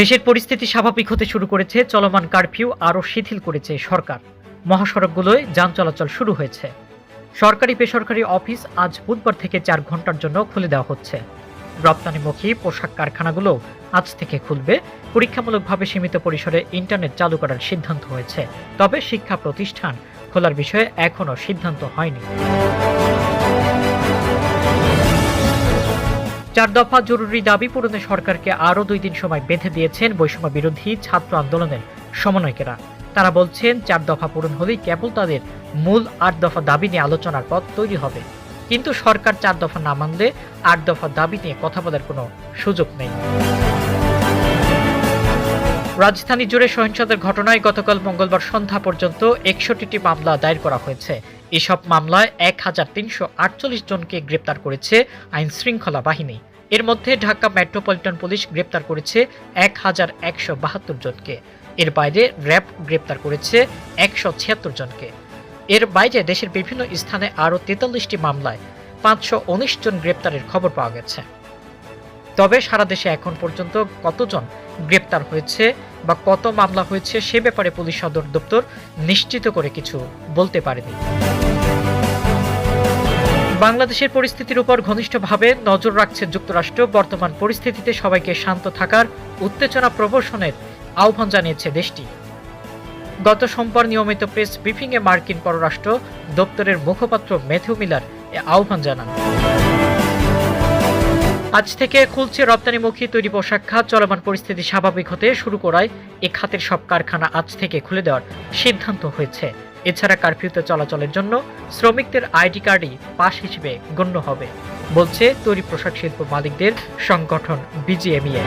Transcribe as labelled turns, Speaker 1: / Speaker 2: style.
Speaker 1: দেশের পরিস্থিতি স্বাভাবিক হতে শুরু করেছে, চলমান কারফিউ আরও শিথিল করেছে সরকার। মহাসড়কগুলোয় যান চলাচল শুরু হয়েছে। সরকারি বেসরকারি অফিস আজ বুধবার থেকে চার ঘণ্টার জন্য খুলে দেওয়া হচ্ছে। রপ্তানিমুখী পোশাক কারখানাগুলো আজ থেকে খুলবে। পরীক্ষামূলকভাবে সীমিত পরিসরে ইন্টারনেট চালু করার সিদ্ধান্ত হয়েছে। তবে শিক্ষা প্রতিষ্ঠান খোলার বিষয়ে এখনও সিদ্ধান্ত হয়নি। চার দফা জরুরি দাবি পূরণে সরকারকে আরও দুই দিন সময় বেঁধে দিয়েছেন বৈষম্য বিরোধী ছাত্র আন্দোলনের সমন্বয়কেরা। তারা বলছেন, চার দফা পূরণ হলেই কেবল তাদের মূল আট দফা দাবি নিয়ে আলোচনার পথ তৈরি হবে। কিন্তু সরকার চার দফা না মানলে আট দফা দাবি নিয়ে কথা বলার কোনো সুযোগ নেই। রাজধানী জুড়ে সহিংসতার ঘটনায় গতকাল মঙ্গলবার সন্ধ্যা পর্যন্ত একষট্টিটি মামলা দায়ের করা হয়েছে। এসব মামলায় এক হাজার তিনশো আটচল্লিশ জনকে গ্রেপ্তার করেছে আইন শৃঙ্খলা বাহিনী। এর মধ্যে ঢাকা মেট্রোপলিটন পুলিশ গ্রেপ্তার করেছে এক হাজার একশো বাহাত্তর জনকে। এর বাইরে র্যাব গ্রেপ্তার করেছে একশো ছিয়াত্তর জনকে। এর বাইরে দেশের বিভিন্ন স্থানে আরও তেতাল্লিশটি মামলায় পাঁচশো উনিশ জন গ্রেপ্তারের খবর পাওয়া গেছে। তবে সারা দেশে এখন পর্যন্ত কতজন গ্রেপ্তার হয়েছে বা কত মামলা হয়েছে সে ব্যাপারে পুলিশ সদর দপ্তর নিশ্চিত করে কিছু বলতে পারেনি। বাংলাদেশের পরিস্থিতির উপর ঘনিষ্ঠভাবে নজর রাখছে যুক্তরাষ্ট্র। বর্তমান পরিস্থিতিতে সবাইকে শান্ত থাকার উত্তেজনা প্রবর্শনের আহ্বান জানিয়েছে দেশটি। গত সোমবার নিয়মিত প্রেস ব্রিফিংয়ে মার্কিন পররাষ্ট্র দপ্তরের মুখপাত্র ম্যাথিউ মিলার এ আহ্বান জানান। আজ থেকে খুলছে রপ্তানিমুখী তৈরি পোশাক খাত। চলমান পরিস্থিতি স্বাভাবিক হতে শুরু করায় এ খাতের সব কারখানা আজ থেকে খুলে দেওয়ার সিদ্ধান্ত হয়েছে। এছাড়া কারফিউতে চলাচলের জন্য শ্রমিকদের আইডি কার্ডই পাস হিসেবে গণ্য হবে, বলছে তৈরি পোশাক শিল্প মালিকদের সংগঠন বিজিএমইএ।